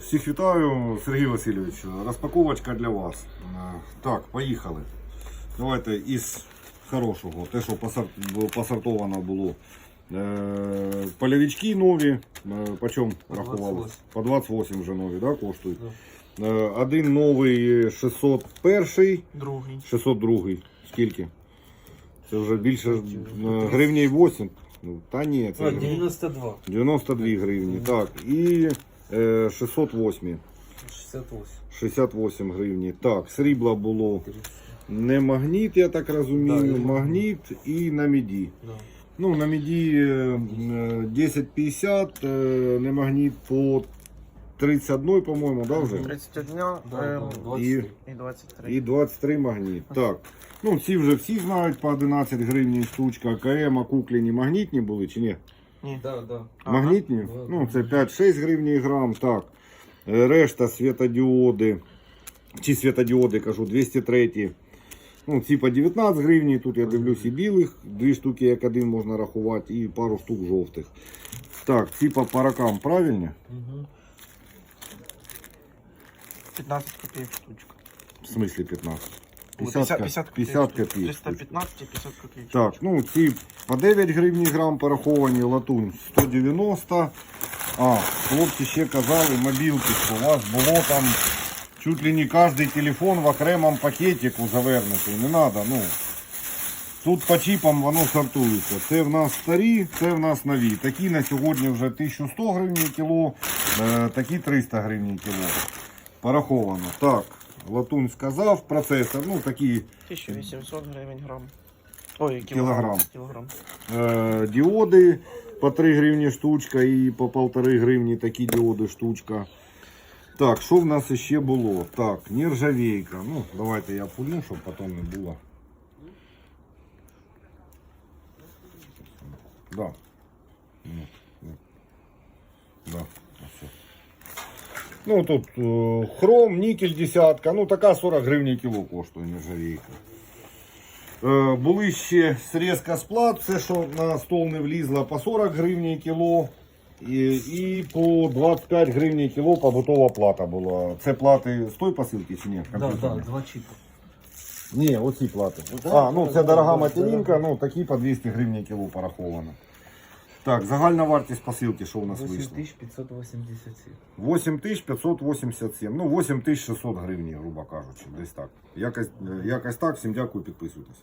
Всіх вітаю, Сергій Васильович. Розпаковочка для вас. Е, Так, поїхали. Давайте із хорошого, те, що посор- посортовано було. Е, Полявички нові. Е, По чому По рахували? По 28 вже нові, да, коштують. Е, Один новий 601, Другий. 602. Скільки? Це вже більше гривні 8. Ну, та ні, це А, 92. 92 гривні. Так, і 608. 68. 68 гривні. Так, срібла було не магніт, я так розумію, Да, магніт і на міді. Да. Ну, на міді е, е, 1050, е, не магніт по 31, по-моєму, да, вже? 31 Да, да, І, і 23. і 23 магніт. Так. Ну, ці вже всі знають по 11 гривень штучка. КМ, а кукліні магнітні були чи ні? Ні. Да, да. Магнітні? Да, Ну, це 5-6 гривень грам, так. Е, Решта світодіоди, чи світодіоди, кажу, 203. Ну, ці по 19 гривень, тут я дивлюсь і білих, дві штуки як один можна рахувати, і пару штук жовтих. Так, ці по паракам правильні? Угу. 15 копійок штучка. В смислі 15? Ой, 50, 50 50 копійок. копійок. 315 і 50 копійок. Так, ну ці по 9 гривень грам пораховані, латунь 190. А, хлопці ще казали, мобілки, що у вас було там чуть ли не кожен телефон в окремому пакетику завернутий. Не треба, ну. Тут по чіпам воно сортується. Це в нас старі, це в нас нові. Такі на сьогодні вже 1100 гривень кіло, е, такі 300 гривень кіло. Пораховано. Так, латунь сказав, процесор, ну такі 1800 гривень грам. Ой, Кілограм. кілограм. Е, діоди по 3 гривні штучка і по 1,5 гривні такі діоди штучка. Так, що в нас ще було? Так, нержавейка. Ну, давайте я пульну, щоб потім не було. Да. Ну, ну. Да. ось. Ну тут е, хром, нікель десятка, ну така 40 гривень кіло коштує нержавейка. Е, Були ще срізка з плат, все, що на стол не влізло, по 40 гривень кіло. І, і по 25 гривень кіло побутова плата була. Це плати з той посилки чи ні? Да, да, Комп'ютерні? два чіпа. Ні, оці плати. Да, а, ну да, це дорога да, материнка, ну такі по 200 гривень кіло пораховано. Так, загальна вартість посилки, що у нас вийшло? 8587. 8587, ну 8600 гривень, грубо кажучи, десь так. Якось, якось так, всім дякую, підписуйтесь.